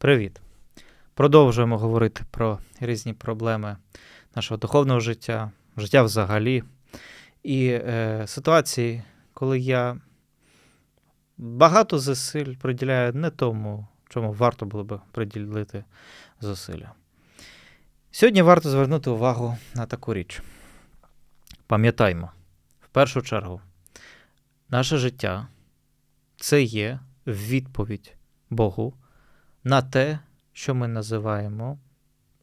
Привіт! Продовжуємо говорити про різні проблеми нашого духовного життя, життя взагалі. І е, ситуації, коли я багато зусиль приділяю не тому, чому варто було би приділити зусилля. Сьогодні варто звернути увагу на таку річ. Пам'ятаймо, в першу чергу, наше життя це є відповідь Богу на те, що ми називаємо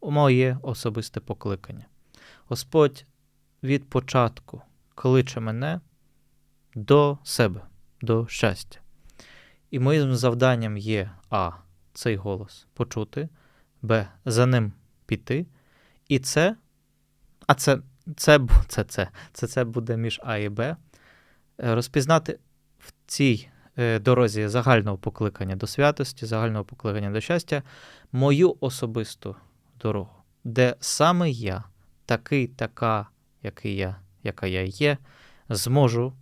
моє особисте покликання. Господь від початку кличе мене до себе, до щастя. І моїм завданням є А. Цей голос почути, Б. За ним піти. І це, а це це, це, це, це, це буде між А і Б. е, Розпізнати в цій дорозі загального покликання до святості, загального покликання до щастя, мою особисту дорогу, де саме я, такий, така, який я, яка я є, зможу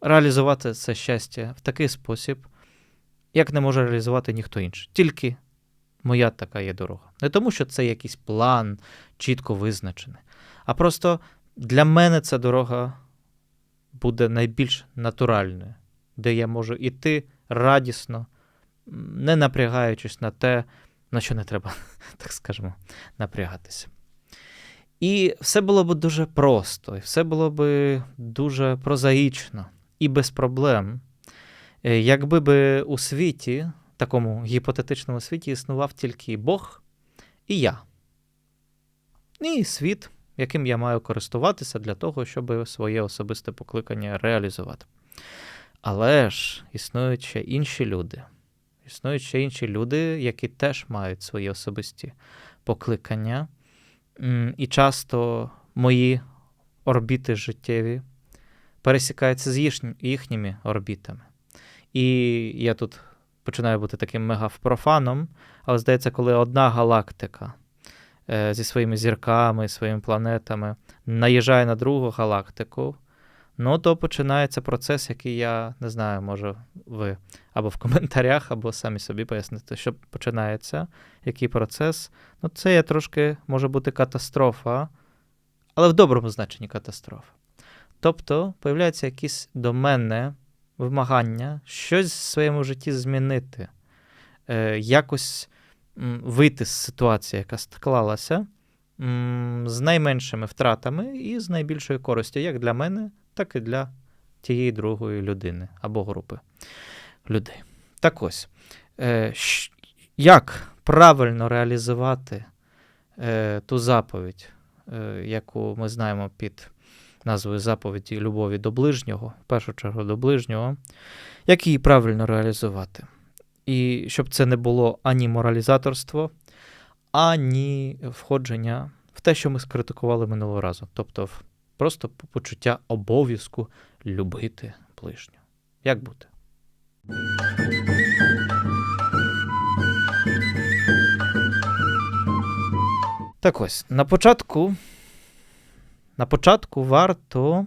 реалізувати це щастя в такий спосіб, як не може реалізувати ніхто інший. Тільки моя така є дорога. Не тому, що це якийсь план чітко визначений, а просто для мене ця дорога буде найбільш натуральною, де я можу іти радісно, не напрягаючись на те, на що не треба, так скажемо, напрягатися. І все було б дуже просто, і все було б дуже прозаїчно і без проблем, е, якби би у світі, такому гіпотетичному світі, існував тільки Бог і я. І світ, яким я маю користуватися для того, щоб своє особисте покликання реалізувати. Але ж існують ще інші люди. Існують ще інші люди, які теж мають свої особисті покликання. І часто мої орбіти життєві пересікаються з їхніми орбітами. І я тут починаю бути таким мегапрофаном, але здається, коли одна галактика е, зі своїми зірками, своїми планетами наїжджає на другу галактику, ну то починається процес, який я не знаю, може ви або в коментарях, або самі собі поясните, що починається, який процес. Ну, це є трошки може бути катастрофа, але в доброму значенні катастрофа. Тобто появляються якісь до мене вимагання щось в своєму житті змінити, е, якось вийти з ситуації, яка склалася, з найменшими втратами і з найбільшою користю, як для мене, так і для тієї другої людини або групи людей. Так ось, е, як правильно реалізувати е, ту заповідь, е, яку ми знаємо під назвою заповіді любові до ближнього, в першу чергу до ближнього, як її правильно реалізувати? І щоб це не було ані моралізаторство, ані входження в те, що ми скритикували минулого разу. Тобто в просто почуття обов'язку любити ближнього. Як бути? Так ось, на початку, на початку варто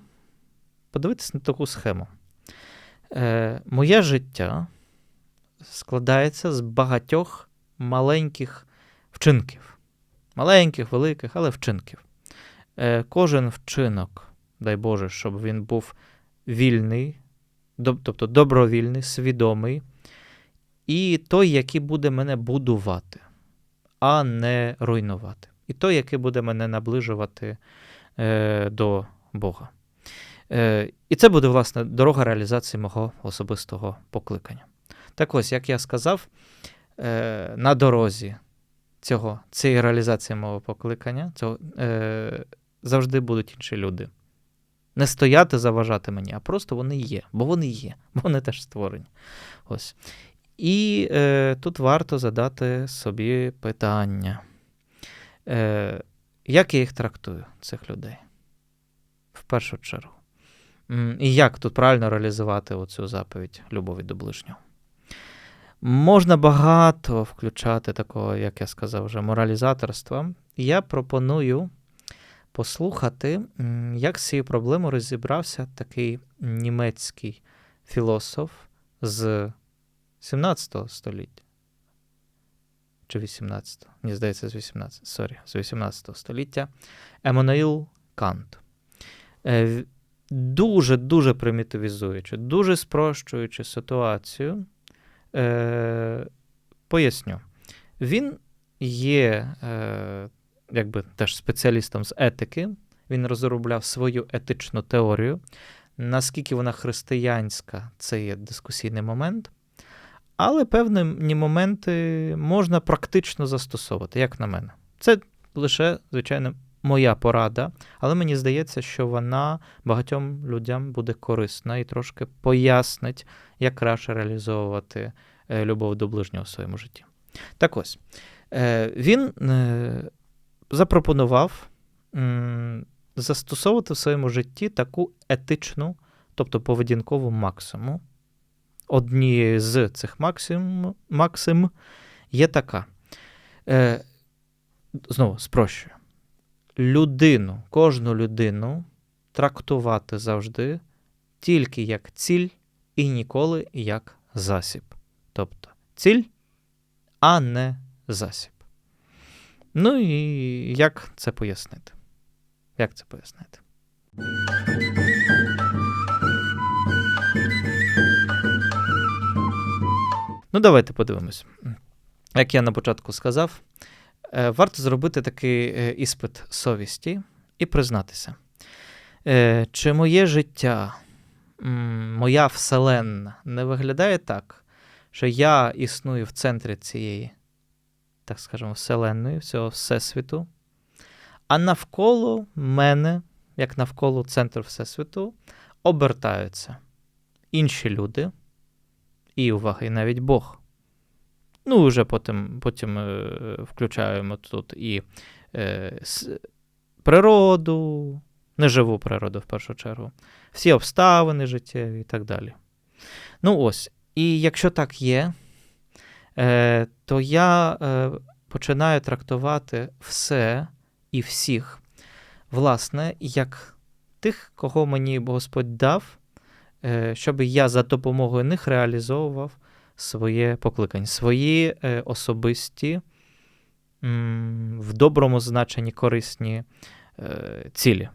подивитися на таку схему. Е, моє життя складається з багатьох маленьких вчинків. Маленьких, великих, але вчинків. Е, кожен вчинок, дай Боже, щоб він був вільний, тобто добровільний, свідомий, і той, який буде мене будувати, а не руйнувати. І той, який буде мене наближувати е, до Бога. Е, і це буде, власне, дорога реалізації мого особистого покликання. Так ось, як я сказав, е, на дорозі цього, цієї реалізації мого покликання цього, е, завжди будуть інші люди. Не стояти, заважати мені, а просто вони є, бо вони є, вони теж створені. Ось. І е, тут варто задати собі питання, е, як я їх трактую, цих людей, в першу чергу. І як тут правильно реалізувати оцю заповідь любові до ближнього. Можна багато включати такого, як я сказав, вже моралізаторства. Я пропоную послухати, як з цією проблемою розібрався такий німецький філософ з 17 століття. чи 18, мені здається, з 18, сорі, з 18 століття Еммануїл Кант. Дуже-дуже примітивізуючи, дуже спрощуючи ситуацію, е, поясню, він є е, якби теж спеціалістом з етики, він розробляв свою етичну теорію. Наскільки вона християнська, це є дискусійний момент. Але певні моменти можна практично застосовувати, як на мене. Це лише, звичайно, моя порада, але мені здається, що вона багатьом людям буде корисна і трошки пояснить, як краще реалізовувати е, любов до ближнього в своєму житті. Так ось, е, він запропонував застосовувати в своєму житті таку етичну, тобто поведінкову максимум. Однією з цих максим, максим є така. Е, Знову спрощую. Людину, кожну людину трактувати завжди тільки як ціль і ніколи як засіб. Тобто ціль, а не засіб. Ну і як це пояснити? Як це пояснити? Ну, давайте подивимось. Як я на початку сказав, е, варто зробити такий е, іспит совісті і признатися, е, чи моє життя, моя вселенна не виглядає так, що я існую в центрі цієї, так скажемо, вселенної, всього всесвіту, а навколо мене, як навколо центру Всесвіту, обертаються інші люди, і уваги, навіть Бог. Ну, вже потім потім е, включаємо тут і е, с, природу, неживу природу в першу чергу, всі обставини життєві і так далі. Ну ось. І якщо так є, то я е, починаю трактувати все і всіх, власне, як тих, кого мені Господь дав, е, щоб я за допомогою них реалізовував своє покликання, свої е, особисті, в доброму значенні корисні е, цілі.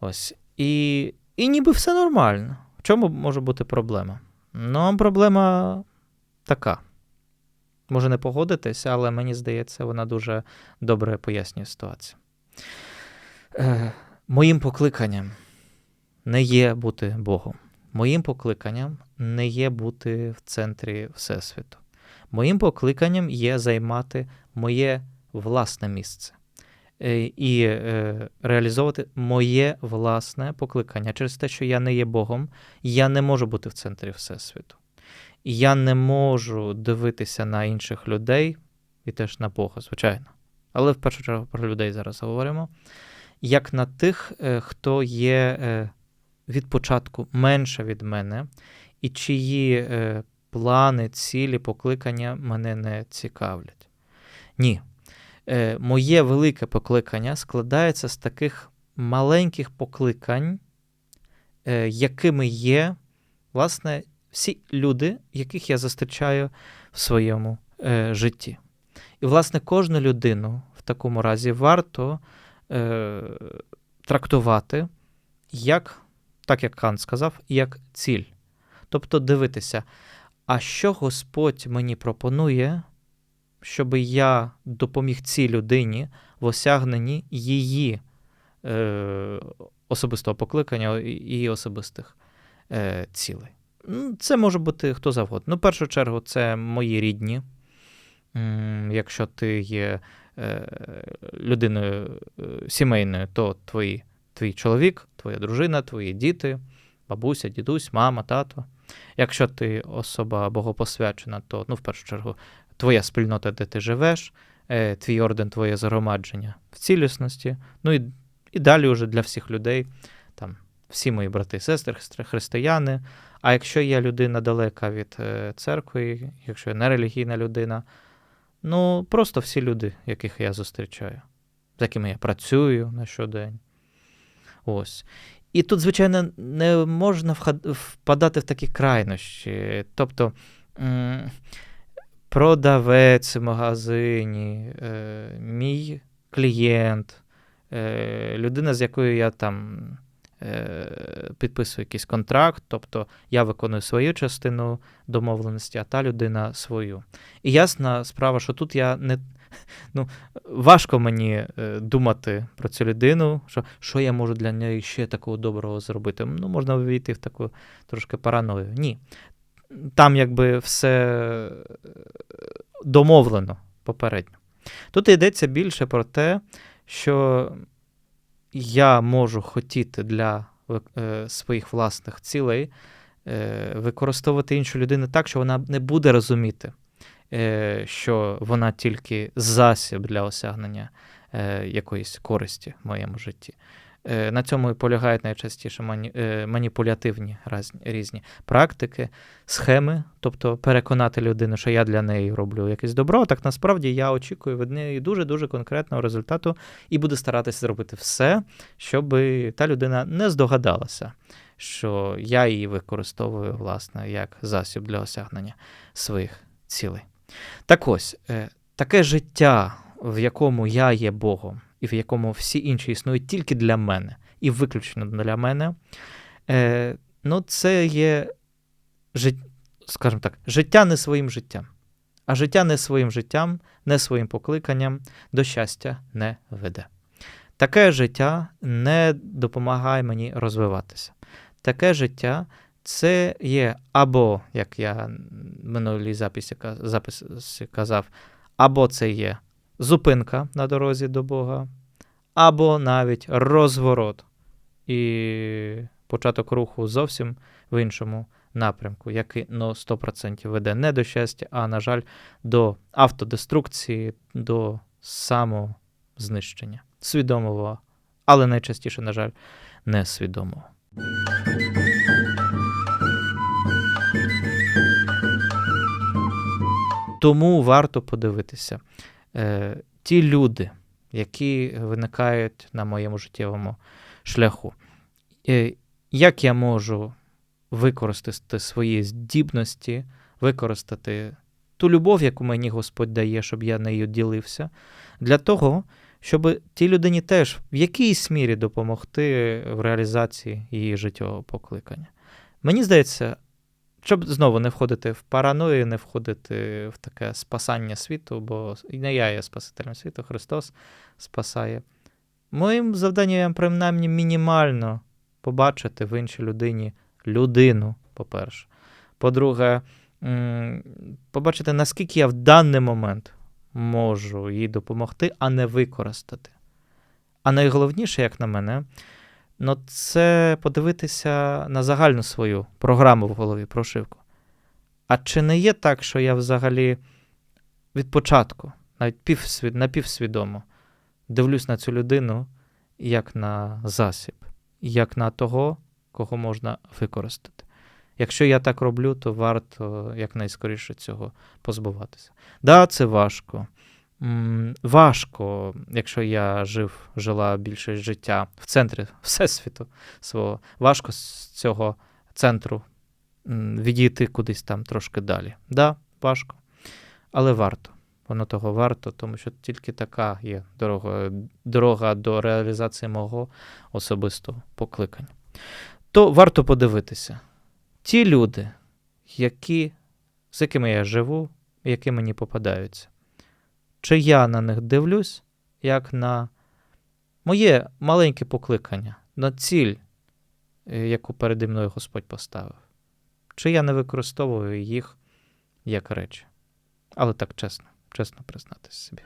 Ось. І і ніби все нормально. В чому може бути проблема? Ну, проблема така. Може не погодитись, але мені здається, вона дуже добре пояснює ситуацію. Е, Моїм покликанням не є бути Богом. Моїм покликанням не є бути в центрі Всесвіту. Моїм покликанням є займати моє власне місце е, і е, реалізовувати моє власне покликання. Через те, що я не є Богом, я не можу бути в центрі Всесвіту. Я не можу дивитися на інших людей і теж на Бога, звичайно. Але в першу чергу про людей зараз говоримо. Як на тих, е, хто є е, від початку менше від мене, і чиї е, плани, цілі, покликання мене не цікавлять. Ні. Моє велике покликання складається з таких маленьких покликань, якими є, власне, всі люди, яких я зустрічаю в своєму е, житті. І, власне, кожну людину в такому разі варто е, трактувати, як, так як Кант сказав, як ціль. Тобто дивитися, а що Господь мені пропонує, щоб я допоміг цій людині в осягненні її е, особистого покликання і особистих е, цілей. Це може бути хто завгодно. Ну, в першу чергу, це мої рідні. Якщо ти є е, людиною е, сімейною, то твої, твій чоловік, твоя дружина, твої діти, бабуся, дідусь, мама, тато. Якщо ти особа богопосвячена, то ну, в першу чергу твоя спільнота, де ти живеш, е, твій орден, твоє загромадження в цілісності. Ну і і далі вже для всіх людей, там, всі мої брати і сестри, християни. А якщо я людина далека від е, церкви, якщо я не релігійна людина, ну просто всі люди, яких я зустрічаю, з якими я працюю на щодень. Ось. І тут, звичайно, не можна впадати в такі крайнощі. Тобто продавець в магазині, е, мій клієнт, е, людина, з якою я там е, підписую якийсь контракт, тобто я виконую свою частину домовленості, а та людина свою. І ясна справа, що тут я не. Ну, важко мені е, думати про цю людину, що що я можу для неї ще такого доброго зробити. Ну, можна ввійти в таку трошки параною. Ні. Там якби все е, домовлено попередньо. Тут йдеться більше про те, що я можу хотіти для е, своїх власних цілей е, використовувати іншу людину так, що вона не буде розуміти, е, що вона тільки засіб для осягнення якоїсь користі в моєму житті. Е, на цьому і полягають найчастіше е, маніпулятивні різні, різні практики, схеми, тобто переконати людину, що я для неї роблю якесь добро. Так насправді я очікую від неї дуже-дуже конкретного результату і буду старатися зробити все, щоб та людина не здогадалася, що я її використовую, власне, як засіб для осягнення своїх цілей. Так ось, е, таке життя, в якому я є Богом і в якому всі інші існують тільки для мене, і виключно для мене, е, ну, це є, скажімо так, життя не своїм життям. А життя не своїм життям, не своїм покликанням до щастя не веде. Таке життя не допомагає мені розвиватися. Таке життя це є або, як я в минулій записі, записі казав, або це є зупинка на дорозі до Бога, або навіть розворот і початок руху зовсім в іншому напрямку, який ну, 100% веде не до щастя, а, на жаль, до автодеструкції, до самознищення. Свідомого, але найчастіше, на жаль, несвідомого. Тому варто подивитися, е, ті люди, які виникають на моєму життєвому шляху, е, як я можу використати свої здібності, використати ту любов, яку мені Господь дає, щоб я нею ділився, для того, щоб тій людині теж в якійсь мірі допомогти в реалізації її життєвого покликання. Мені здається, щоб знову не входити в параною, не входити в таке спасання світу, бо не я є Спасителем світу, Христос спасає. Моїм завданням, принаймні, мінімально побачити в іншій людині людину, по-перше. По-друге, побачити, наскільки я в даний момент можу їй допомогти, а не використати. А найголовніше, як на мене, ну це подивитися на загальну свою програму в голові, прошивку. А чи не є так, що я взагалі від початку, навіть півсвід, напівсвідомо, дивлюсь на цю людину як на засіб, як на того, кого можна використати. Якщо я так роблю, то варто якнайскоріше цього позбуватися. Да, це важко. Важко, якщо я жив, жила більше життя в центрі Всесвіту свого, важко з цього центру відійти кудись там трошки далі. Да, важко. Але варто. Воно того варто, тому що тільки така є дорога, дорога до реалізації мого особистого покликання. То варто подивитися. Ті люди, які, з якими я живу, які мені попадаються чи я на них дивлюсь, як на моє маленьке покликання, на ціль, е, яку переді мною Господь поставив. Чи я не використовую їх як речі. Але так чесно, чесно признатися собі.